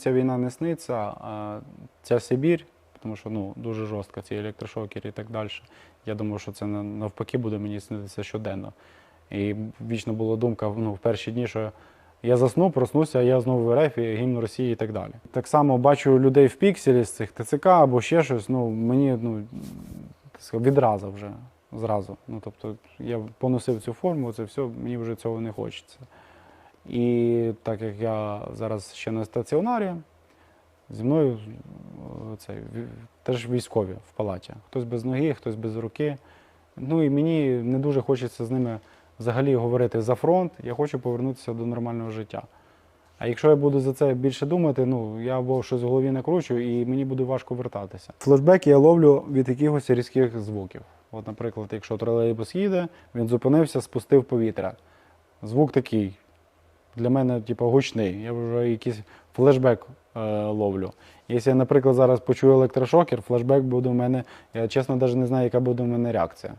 ця війна не сниться, а ця Сибір, тому що ну, дуже жорстко, ці електрошокери і так далі. Я думаю, що це навпаки буде мені снитися щоденно. І вічно була думка ну, в перші дні, що я засну, проснуся, а я знову в РФ, і гімн Росії і так далі. Так само бачу людей в пікселі з цих ТЦК або ще щось. Ну, мені ну, відразу вже зразу. Ну, тобто я поносив цю форму, це все, мені вже цього не хочеться. І так як я зараз ще на стаціонарі, зі мною е, ві- теж військові в палаті. Хтось без ноги, хтось без руки. Ну і мені не дуже хочеться з ними взагалі говорити за фронт. Я хочу повернутися до нормального життя. А якщо я буду за це більше думати, ну я або щось в голові накручу, і мені буде важко вертатися. Флешбеки я ловлю від якихось різких звуків. От, наприклад, якщо тролейбус їде, він зупинився, спустив повітря. Звук такий. Для мене, типу, гучний. Я вже якийсь флешбек е, ловлю. Якщо я, наприклад, зараз почую електрошокер, флешбек буде у мене, я чесно навіть не знаю, яка буде у мене реакція.